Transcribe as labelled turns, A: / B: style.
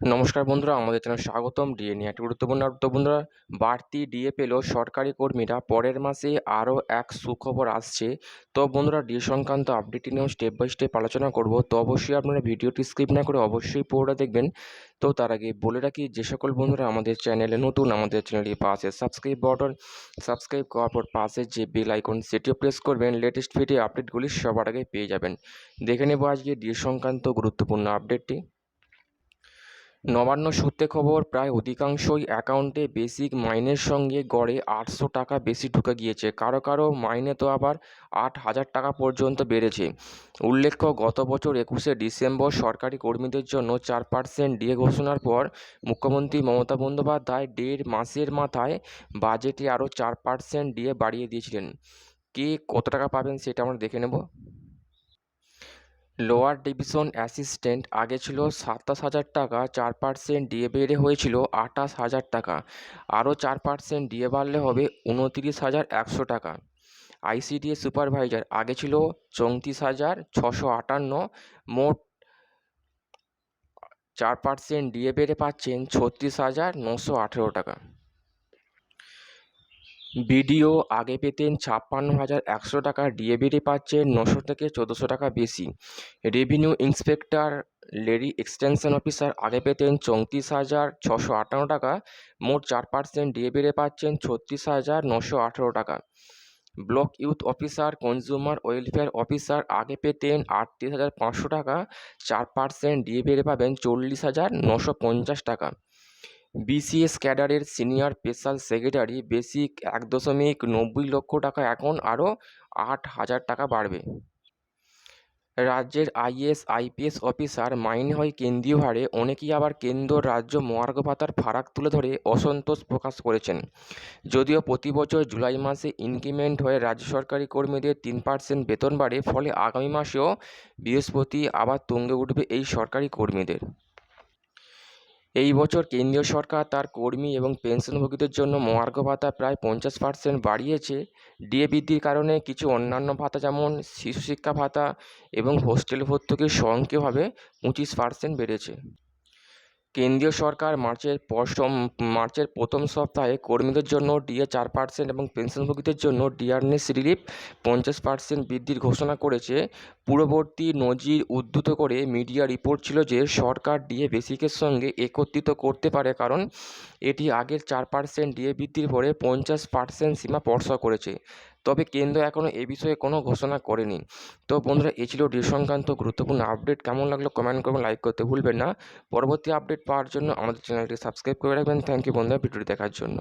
A: নমস্কার বন্ধুরা, আমাদের চ্যানেল স্বাগতম ডিএ নিয়ে। একটি গুরুত্বপূর্ণ আপডেট বন্ধুরা, বাড়তি ডিএ পেল সরকারি কর্মীরা পরের মাসে আরও এক সুখবর আসছে। তো বন্ধুরা, ডিএ সংক্রান্ত আপডেটটি নিয়েও স্টেপ বাই স্টেপ আলোচনা করব। তো অবশ্যই আপনারা ভিডিওটি স্কিপ না করে অবশ্যই পুরোটা দেখবেন। তো তার আগে বলে রাখি, যে সকল বন্ধুরা আমাদের চ্যানেলে নতুন, আমাদের চ্যানেলটি পাশে সাবস্ক্রাইব বাটন সাবস্ক্রাইব করার পর পাশে যে বেল আইকন সেটিও প্রেস করবেন। লেটেস্ট ভিডিও আপডেটগুলি সবার আগে পেয়ে যাবেন। দেখে নেব আজকে ডিএ সংক্রান্ত গুরুত্বপূর্ণ আপডেটটি নবান্ন সূত্রে খবর, প্রায় অধিকাংশই অ্যাকাউন্টে বেসিক মাইনের সঙ্গে গড়ে আটশো টাকা বেশি ঢুকে গিয়েছে। কারও কারও মাইনে তো আবার আট হাজার টাকা পর্যন্ত বেড়েছে। উল্লেখ্য, গত বছর একুশে ডিসেম্বর সরকারি কর্মীদের জন্য চার পার্সেন্ট ডিএ ঘোষণার পর মুখ্যমন্ত্রী মমতা বন্দ্যোপাধ্যায় দেড় মাসের মাথায় বাজেটে আরও চার পার্সেন্ট ডিএ বাড়িয়ে দিয়েছিলেন। কে কত টাকা পাবেন সেটা আমরা দেখে নেব। লোয়ার ডিভিশন অ্যাসিস্ট্যান্ট আগে ছিল সাতাশ হাজার টাকা, চার পার্সেন্ট ডিএ বেড়ে হয়েছিল আঠাশ হাজার টাকা। আরও চার পার্সেন্ট ডিএ বাড়লে হবে উনতিরিশ হাজার একশো টাকা। আইসিডিএ সুপারভাইজার আগে ছিল চৌত্রিশ হাজার ছশো আটান্ন। মোট চার পার্সেন্ট ডিএ বেড়ে পাচ্ছেন ছত্রিশ হাজার নশো আঠেরো টাকা। বিডিও আগে পেতেন ছাপ্পান্ন হাজার একশো টাকা ডিএ বেড়ে পাচ্ছেন নশো থেকে চোদ্দোশো টাকা বেশি। Revenue inspector lady extension officer আগে পেতেন চৌত্রিশ হাজার ছশো আটান্ন টাকা, মোট চার পার্সেন্ট ডিএ বেড়ে পাচ্ছেন ছত্রিশ হাজার নশো আঠেরো টাকা। Block youth officer, consumer welfare officer আগে পেতেন আটত্রিশ হাজার পাঁচশো টাকা, চার পার্সেন্ট ডিএ বেড়ে পাবেন চল্লিশ হাজার নশো পঞ্চাশ টাকা। বিসিএস ক্যাডারের সিনিয়র স্পেশাল সেক্রেটারি বেসিক এক দশমিক নব্বই লক্ষ টাকা এখন আরও আট হাজার টাকা বাড়বে। রাজ্যের আইএস, আইপিএস অফিসার মাইনে হয় কেন্দ্রীয় হারে অনেকেই আবার কেন্দ্র রাজ্য মহার্ঘ ভাতার ফারাক তুলে ধরে অসন্তোষ প্রকাশ করেছেন। যদিও প্রতি বছর জুলাই মাসে ইনক্রিমেন্ট হয়ে রাজ্য সরকারি কর্মীদের তিন পার্সেন্ট বেতন বাড়ে, ফলে আগামী মাসেও বৃহস্পতি আবার তুঙ্গে উঠবে এই সরকারি কর্মীদের। এই বছর কেন্দ্রীয় সরকার তার কর্মী এবং পেনশনভোগীদের জন্য মহার্ঘ ভাতা প্রায় পঞ্চাশ পার্সেন্ট বাড়িয়েছে। ডিএ বৃদ্ধির কারণে কিছু অন্যান্য ভাতা যেমন শিশু শিক্ষা ভাতা এবং হোস্টেল ভর্তুকি স্বয়ংক্রিয়ভাবে পঁচিশ পার্সেন্ট বেড়েছে। কেন্দ্রীয় সরকার মার্চের পশম মার্চের প্রথম সপ্তাহে কর্মীদের জন্য ডিএ চার পার্সেন্ট এবং পেনশনভোগীদের জন্য ডিয়ারনেস রিলিফ পঞ্চাশ পার্সেন্ট বৃদ্ধির ঘোষণা করেছে। পূর্ববর্তী নজির উদ্ধৃত করে মিডিয়া রিপোর্ট ছিল যে, সরকার ডিএ বেসিকের সঙ্গে একত্রিত করতে পারে কারণ এটি আগের চার পার্সেন্ট ডিএ বৃদ্ধির পরে পঞ্চাশ পার্সেন্ট সীমা স্পর্শ করেছে। তবে কেন্দ্র এখনও এ বিষয়ে কোনো ঘোষণা করেনি। তো বন্ধুরা এই ছিল ডি সংক্রান্ত গুরুত্বপূর্ণ আপডেট। কেমন লাগল কমেন্ট করবেন লাইক করতে ভুলবেন না। পরবর্তী আপডেট পাওয়ার জন্য আমাদের চ্যানেলটি সাবস্ক্রাইব করে রাখবেন। থ্যাংক ইউ বন্ধুরা, ভিডিওটি দেখার জন্য।